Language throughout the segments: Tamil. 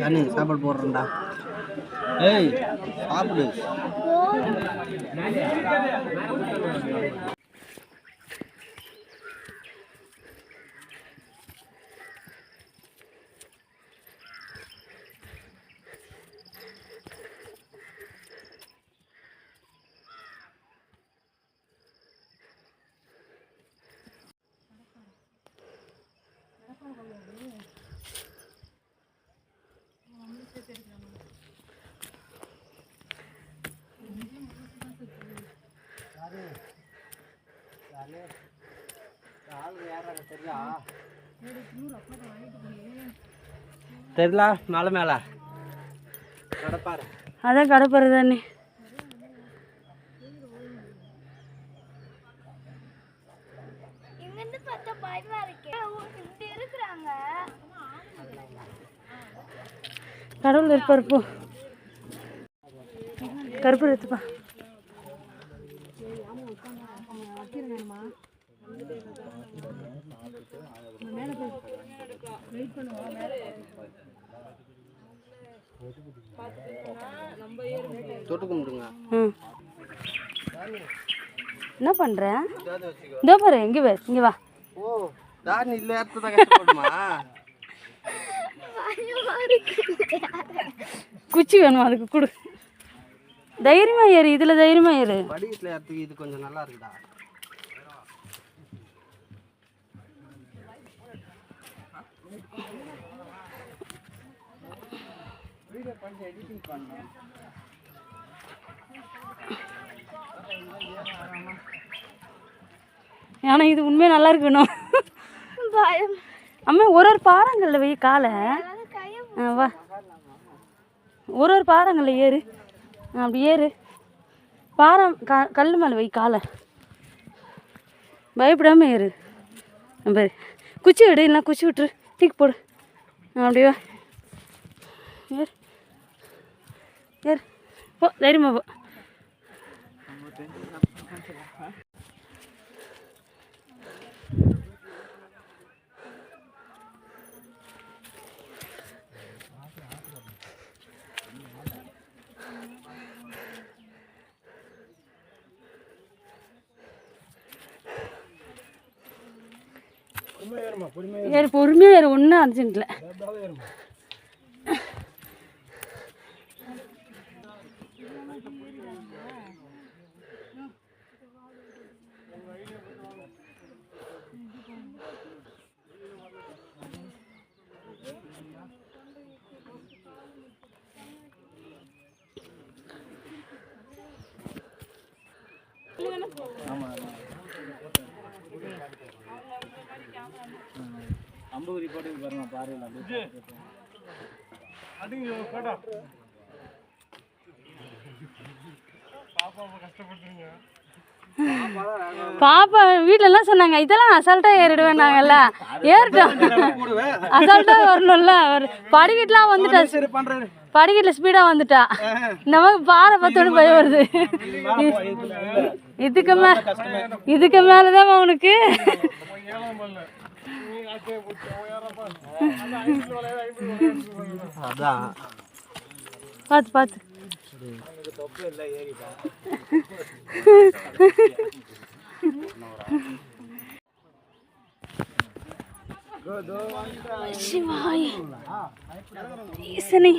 கண்ணு சாப்பாடு போடுறேன்டா. ஏய் சாப்பிடு. தெரியல மலை மேல கடப்பாரு அதான் கடப்பாரு தானே இங்கிருந்து பார்த்தா பயமா இருக்கு இப்படி இருக்கிறாங்க கடவுள் இருப்பார் போ கருப்பு எடுத்துப்பா என்ன வச்சுக்கோ இதோ பாரு இங்கே பாரு இங்கே வா. இடத்துல தான் கஷ்டப்படுமா குச்சி வேணுமா அதுக்கு கொடு தைரியமா ஏறு இதில் தைரியமா ஏறு படிக்கட்டில் இடத்துக்கு இது கொஞ்சம் நல்லா இருக்குடா ஆனால் இது உண்மையாக நல்லா இருக்கணும் பயம் அம்மா ஒரு ஒரு பாறங்களில் வை காலை. வா. ஒரு ஒரு பாறங்களில் ஏறு. அப்படி ஏறு. பாறை க கல் மேலே வை காலை. பயப்படாமல் ஏறு. பாரு. குச்சி விடு இல்லைனா குச்சி விட்டுரு. தூக்கி போடு. அப்படியே ஏறு. ஏறு. போ தைரியமா போ. ஏறு பொறுமையாக ஏறு ஒன்றும் அர்ஜென்ட்டில் பாப்பா வீட்ல எல்லாம் சொன்னாங்க இதெல்லாம் அசால்ட்டாக ஏறிடுவேன்னாங்கல்ல ஏறிட்டோம். அசால்ட்டாக வரணும்ல. ஒரு படிக்கட்டுலாம் வந்துட்டா. படிக்கட்டில் ஸ்பீடாக வந்துட்டா. இந்த மாதிரி பாறை பார்த்தோன்னு பயம் வருது. இதுக்கு மே இதுக்கு மேலே தான் உனக்கு அதான் பார்த்து பார்த்து சிவாய் ஈசனே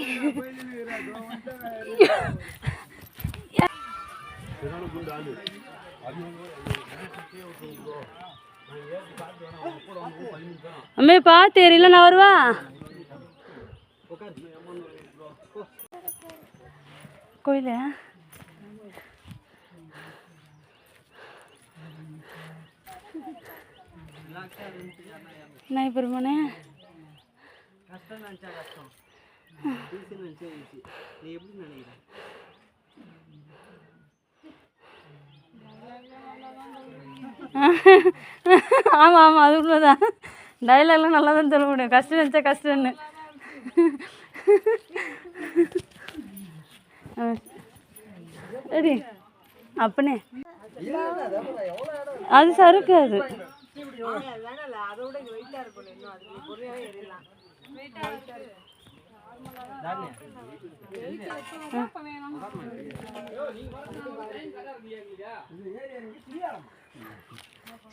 அம்மே பார்த்து ஏறில நான் வருவா? கோயில? நான் பெருமானே கஷ்டம் நினச்சா கஷ்டம். ஈஸி நீ எப்படி நினைக்கிறேன் ஆமாம் ஆமாம் அது உண்மைதான். டைலாக்லாம் நல்லா தான் சொல்ல முடியும். கஷ்டம் நினச்சா கஷ்டம்னு. சரி அப்பனே. அது சறுக்கு அது. வேணாம்ல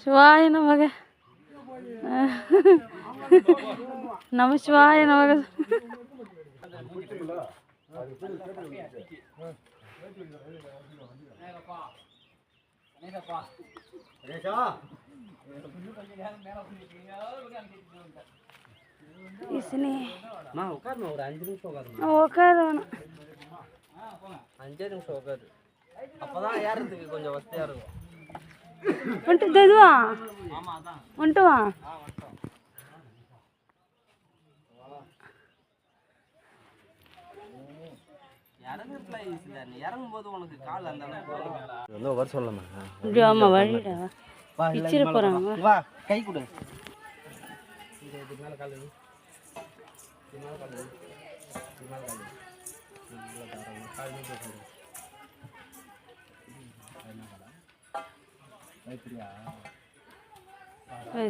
சிவாய நமக. நம சிவாய நமக. உட்காரணும் அஞ்சே நிமிஷம் உட்காரு. அப்பதான் ஏறதுக்கு கொஞ்சம் வசதியா இருக்கும். வந்துட்டு இதுவா ஆமா அதான் வந்துட்டு வா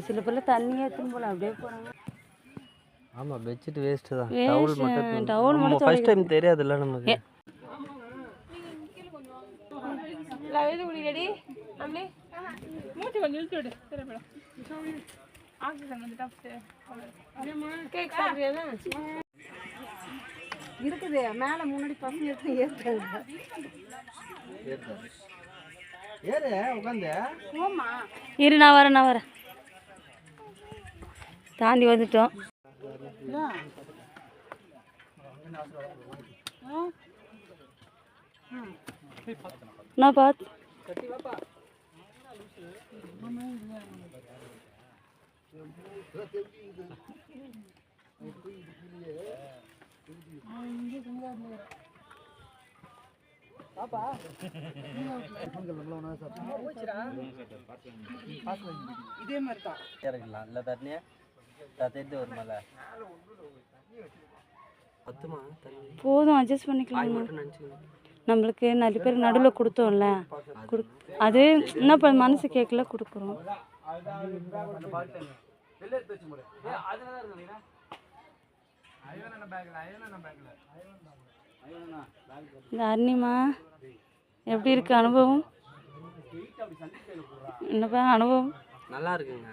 சில பேர்ல தண்ணி ஏற்றும் போல அப்படியே போறாங்க. ஆமா பெட்ஷீட் வேஸ்ட் தான். டவுல் மட்டும் towel மட்டும் ஃபர்ஸ்ட் டைம் தெரியாதுல்ல நமக்கு. இருக்குது. மேலே முன்னாடி பசங்க எடுத்து ஏற்றுறாங்க ஏறு உட்காந்து இரு நான் வரேன் நான் வரேன். தாண்டி வந்துட்டோம். நான் பார்த்து இதே மாதிரி தான் இறக்கலாம் இல்லை தண்ணியா வருமால? போதும் அட்ஜஸ்ட் பண்ணிக்கலாம் நம்மளுக்கு நிறைய பேர் நடுவில் கொடுத்தோம்ல. கொடு அது என்ன பண்ண மனசு கேட்கல கொடுக்குறோம். இந்த அருணிமா எப்படி இருக்கு அனுபவம்? என்னப்பா அனுபவம்? நல்லா இருக்குங்க.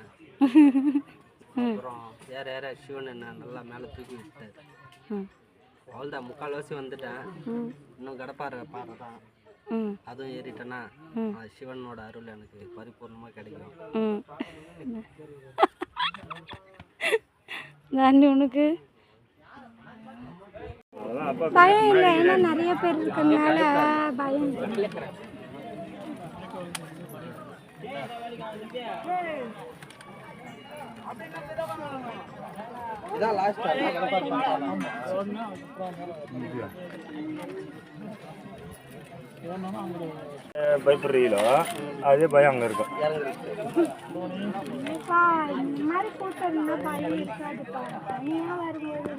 அப்புறம் ஏற ஏற சிவன் என்ன நல்லா மேலே தூக்கி விட்டாரு அவ்வளோதான் முக்கால்வாசி வந்துட்டேன். இன்னும் கடப்பாறை பாறை தான் அதுவும் ஏறிட்டேன்னா சிவனோட அருள் எனக்கு பரிபூர்ணமாக கிடைக்கும். உனக்கு? பயம் இல்லை ஏன்னா நிறைய பேர் இருக்கிறதுனால பயம். இதான் லாஸ்ட் பயப்படுறீங்களோ? அதே பயம் அங்கே இருக்கும். இந்த மாதிரி கூட்டம் பயம் வரும்போது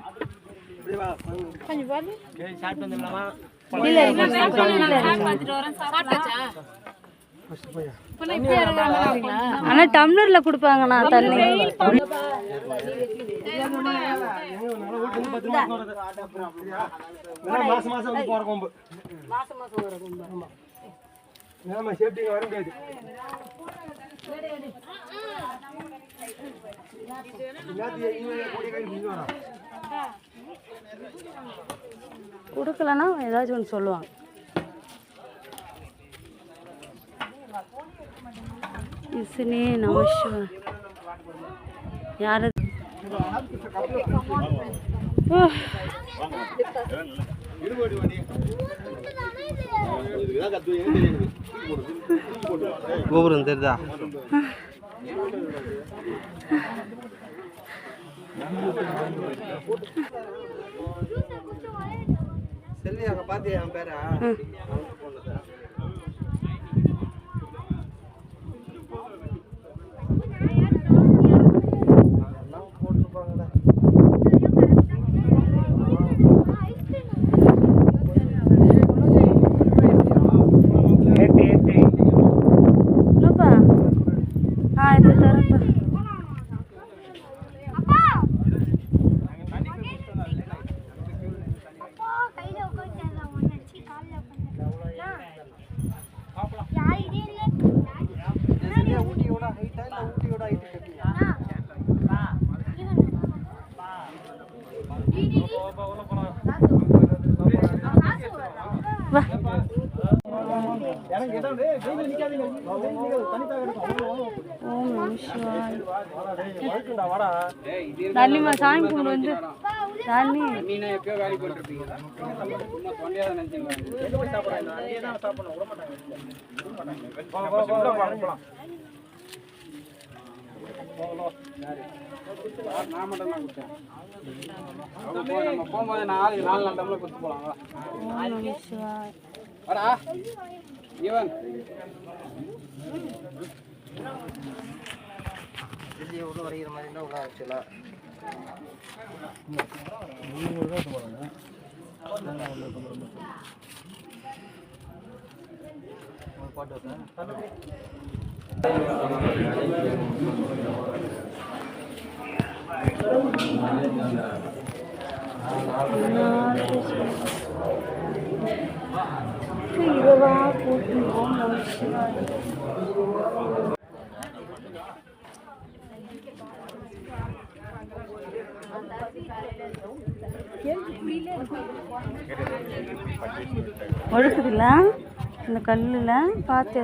கொஞ்சம் பாரு சரி சாப்பிட்டு வந்துடலாமா நான் ஆனா டம்ளர்ல கொடுப்பாங்கண்ணா தண்ணி. மாசம் மாசம் வந்து போற கொம்பு ஆமா சேஃப்டிங்க வர முடியாது கொடுக்கலன்னா ஏதாச்சும் ஒன்று சொல்லுவாங்க. இசுனே நமசிவா யார்? அது? கோபுரம் தெரியுதா? செல்வி அங்கே பார்த்தியா என் பேரா? ஓம் நம சிவாய் தண்ணிமா சாமி கும்பிடு வந்து. தண்ணி. நீனா எப்பயோ வேலை போட்டுருப்பீங்க சும்மா தொண்டையா தான் நினைச்சீங்க அங்கேயே தான் சாப்பிடணும் விட மாட்டாங்க நான் மட்டும் தான் கொடுத்தேன் அவங்க போ நம்ம போகும்போது நாலு நாலு நாலு டம்ளர் கொடுத்து போலாம் வா. ஓம் உள்ள வரைகிற மாதிரி இருந்தால் உள்ள ஆக்சுவலாக பாட்டு ஒழுக்குதுல இந்த கல்லில்? பார்த்து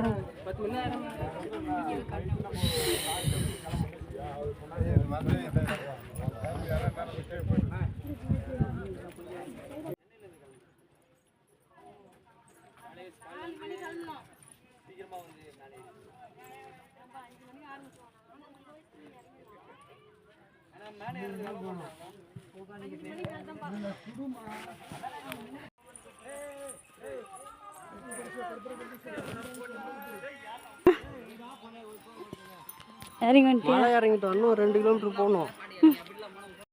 இறங்கி வந்துட்டியா? மலை இறங்கிட்டோம் இன்னும் ரெண்டு கிலோமீட்டர் போகணும்.